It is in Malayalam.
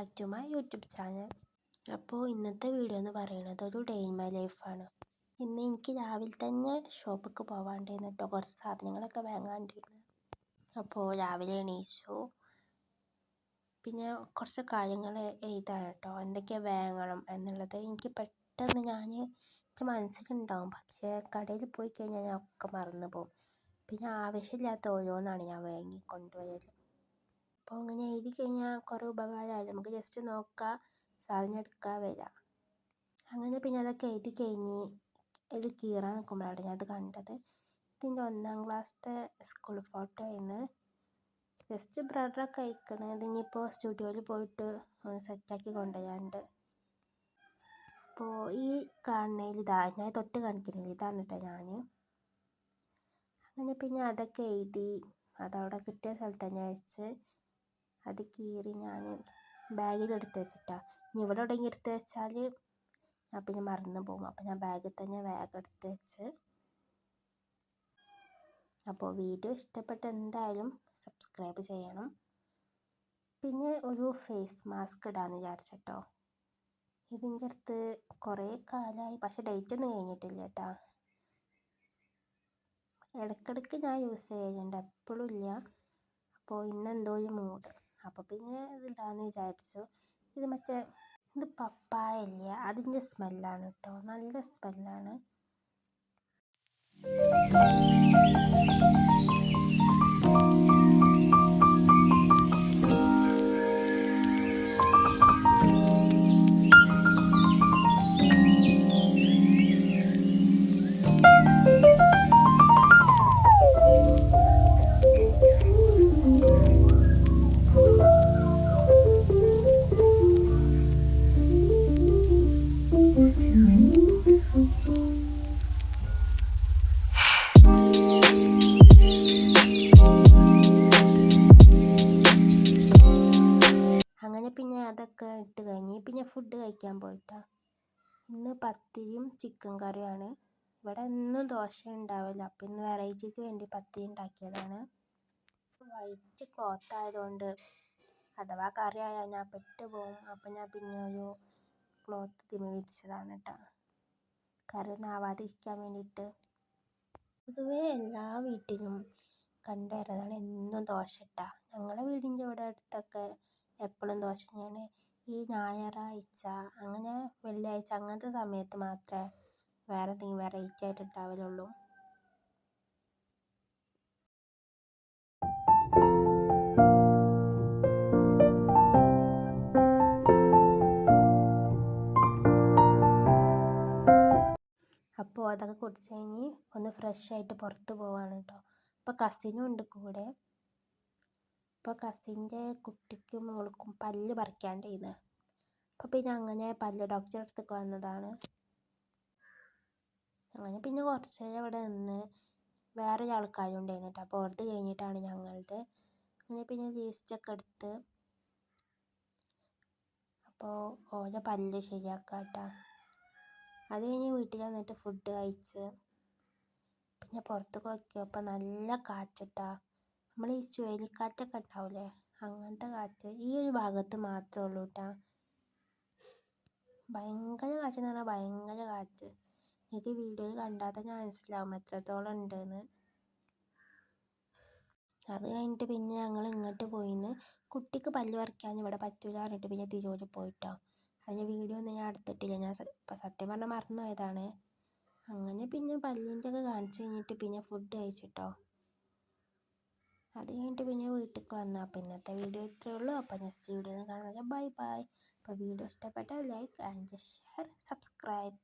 Back to my YouTube channel. അപ്പോൾ ഇന്നത്തെ വീഡിയോ എന്ന് പറയുന്നത് ഒരു ഡേ ഇൻ മൈ ലൈഫാണ് ഇന്ന് എനിക്ക് രാവിലെ തന്നെ ഷോപ്പിലേക്ക് പോകാണ്ടിരുന്നു കേട്ടോ കുറച്ച് സാധനങ്ങളൊക്കെ വാങ്ങാണ്ടിരുന്നു. അപ്പോൾ രാവിലെ എണീച്ചു. പിന്നെ കുറച്ച് കാര്യങ്ങൾ എഴുതാണ് കേട്ടോ എന്തൊക്കെ വാങ്ങണം എന്നുള്ളത് എനിക്ക് പെട്ടെന്ന് ഞാൻ എനിക്ക് മനസ്സിലുണ്ടാവും. പക്ഷേ കടയിൽ പോയി കഴിഞ്ഞാൽ ഞാൻ ഒക്കെ മറന്നു പോകും. പിന്നെ ആവശ്യമില്ലാത്ത ഓരോന്നാണ് ഞാൻ വാങ്ങി കൊണ്ടുവരൽ അപ്പോൾ അങ്ങനെ എഴുതി കഴിഞ്ഞാൽ കുറേ ഉപകാരമായി നമുക്ക് ജസ്റ്റ് നോക്കാം സാധനം എടുക്കുക വരാം. അങ്ങനെ പിന്നെ അതൊക്കെ എഴുതി കഴിഞ്ഞ് ഇത് കീറാൻ നിൽക്കുമ്പോഴാണ് ഞാൻ അത് കണ്ടത്. ഇതിന്റെ ഒന്നാം ക്ലാസ്സിലത്തെ സ്കൂൾ ഫോട്ടോ ആയിരുന്നു. ജസ്റ്റ് ബ്രഡറൊക്കെ അയക്കണത് ഇതിനിപ്പോൾ സ്റ്റുഡിയോയിൽ പോയിട്ട് ഒന്ന് സെറ്റാക്കി കൊണ്ടുവരാനുണ്ട്. അപ്പോൾ ഈ കാണുന്നതിൽ ഇതാ ഞാൻ തൊട്ട് കാണിക്കുന്നത് ഇതാണ് കേട്ടോ ഞാൻ അങ്ങനെ പിന്നെ അതൊക്കെ എഴുതി അതവിടെ കിട്ടിയ സ്ഥലത്ത് തന്നെ വെച്ച് അത് കീറി ഞാൻ ബാഗിൽ എടുത്ത് വെച്ചിട്ടാണ് ഇനി ഇവിടെ എവിടെയെങ്കിലും എടുത്ത് വെച്ചാൽ ഞാൻ പിന്നെ മറന്നു പോകും. അപ്പോൾ ഞാൻ ബാഗിൽ തന്നെ ബാഗ് എടുത്ത് വെച്ച്. അപ്പോൾ വീഡിയോ ഇഷ്ടപ്പെട്ട് എന്തായാലും സബ്സ്ക്രൈബ് ചെയ്യണം. പിന്നെ ഒരു ഫേസ് മാസ്ക് ഇടാമെന്ന് വിചാരിച്ചിട്ടോ. ഇതിന്റെ അടുത്ത് കുറേ കാലമായി പക്ഷേ ഡേറ്റ് ഒന്നും കഴിഞ്ഞിട്ടില്ല കേട്ടോ ഇടയ്ക്കിടയ്ക്ക് ഞാൻ യൂസ് ചെയ്യുന്നുണ്ട്. എപ്പോഴും ഇല്ല. അപ്പോൾ ഇന്നെന്തോ ഒരു മൂഡ് അപ്പോൾ പിന്നെ ഇത് ഇടാമെന്ന് വിചാരിച്ചു. ഇത് മറ്റേ ഇത് പപ്പായ ഇല്ലേ അതിന്റെ സ്മെല്ലാണ് കേട്ടോ നല്ല സ്മെല്ലാണ്. അതൊക്കെ ഇട്ട് കഴിഞ്ഞ് പിന്നെ ഫുഡ് കഴിക്കാൻ പോയിട്ടാ. ഇന്ന് പത്തിരിയും ചിക്കൻ കറിയാണ്. ഇവിടെ എന്നും ദോശ ഉണ്ടാവില്ല. അപ്പം ഇന്ന് വെറൈറ്റിക്ക് വേണ്ടി പത്തിരി ഉണ്ടാക്കിയതാണ്. വൈറ്റ് ക്ലോത്ത് ആയതുകൊണ്ട് അഥവാ കറി ആയാൽ ഞാൻ പെട്ട് പോകും അപ്പം ഞാൻ പിന്നെ ഒരു ക്ലോത്ത് തിമി വിരിച്ചതാണ് കേട്ടോ കറി ഒന്നും ആവാതിരിക്കാൻ വേണ്ടിയിട്ട്. പൊതുവേ എല്ലാ വീട്ടിലും കണ്ടുവരുന്നതാണ് എന്നും ദോശ ഇട്ടാ ഞങ്ങളുടെ വീടിന്റെ ഇവിടെ അടുത്തൊക്കെ എപ്പോഴും ദോശ തന്നെയാണ് ഈ ഞായറാഴ്ച അങ്ങനെ വെള്ളിയാഴ്ച അങ്ങനത്തെ സമയത്ത് മാത്രമേ വേറെ എന്തെങ്കിലും വെറൈറ്റി ആയിട്ട് ഉണ്ടാവലുള്ളൂ അപ്പോൾ അതൊക്കെ കുടിച്ച് കഴിഞ്ഞ് ഒന്ന് ഫ്രഷ് ആയിട്ട് പുറത്ത് പോവാണ് കേട്ടോ അപ്പോൾ കസിനും ഉണ്ട് കൂടെ. അപ്പോൾ കസിന്റെ കുട്ടിക്കും മോൾക്കും പല്ല് പറിക്കാണ്ടായിരുന്നു അപ്പോൾ പിന്നെ അങ്ങനെ പല്ല് ഡോക്ടറെ അടുത്തേക്ക് വന്നതാണ്. അങ്ങനെ പിന്നെ കുറച്ച് നേരം അവിടെ നിന്ന് വേറെ ആൾക്കാരും ഉണ്ടായിരുന്നു അപ്പോൾ ഓർത്ത് കഴിഞ്ഞിട്ടാണ് ഞങ്ങളത് അങ്ങനെ പിന്നെ ലീസ്റ്റൊക്കെ എടുത്ത് അപ്പോൾ ഓരോ പല്ല് ശരിയാക്കാം കേട്ടോ അത് കഴിഞ്ഞ് വീട്ടിൽ വന്നിട്ട് ഫുഡ് കഴിച്ച് പിന്നെ പുറത്ത് നോക്കിയപ്പോൾ നല്ല കാറ്റിട്ടാ. നമ്മൾ ഈ ചുഴലിക്കാറ്റൊക്കെ ഉണ്ടാവില്ലേ അങ്ങനത്തെ കാറ്റ് ഈ ഒരു ഭാഗത്ത് മാത്രമേ ഉള്ളൂ കേട്ടോ ഭയങ്കര കാറ്റ് എന്ന് പറഞ്ഞാൽ ഭയങ്കര കാറ്റ്. എനിക്ക് വീഡിയോയിൽ കണ്ടാൽ തന്നെ മനസ്സിലാവും എത്രത്തോളം ഉണ്ടെന്ന്. അത് കഴിഞ്ഞിട്ട് പിന്നെ ഞങ്ങൾ ഇങ്ങോട്ട് പോയിന്ന്. കുട്ടിക്ക് പല്ല് പറിക്കാൻ ഇവിടെ പറ്റൂല പറഞ്ഞിട്ട് പിന്നെ തിരൂര് പോയിട്ടോ. അതിന്റെ വീഡിയോ ഒന്നും ഞാൻ എടുത്തിട്ടില്ല. ഞാൻ സത്യം പറഞ്ഞാൽ മറന്നു പോയതാണ് അങ്ങനെ പിന്നെ പല്ലിന്റെ ഒക്കെ കാണിച്ച് കഴിഞ്ഞിട്ട് പിന്നെ ഫുഡ് കഴിച്ചിട്ടോ. അത് കഴിഞ്ഞിട്ട് പിന്നെ വീട്ടിലേക്ക് വന്നു. അപ്പോൾ ഇന്നത്തെ വീഡിയോ ഇത്രയേ ഉള്ളൂ. അപ്പോൾ നെക്സ്റ്റ് വീഡിയോ കാണുന്നത് ബൈ ബൈ അപ്പോൾ വീഡിയോ ഇഷ്ടപ്പെട്ടാൽ ലൈക്ക് ആൻഡ് ഷെയർ സബ്സ്ക്രൈബ്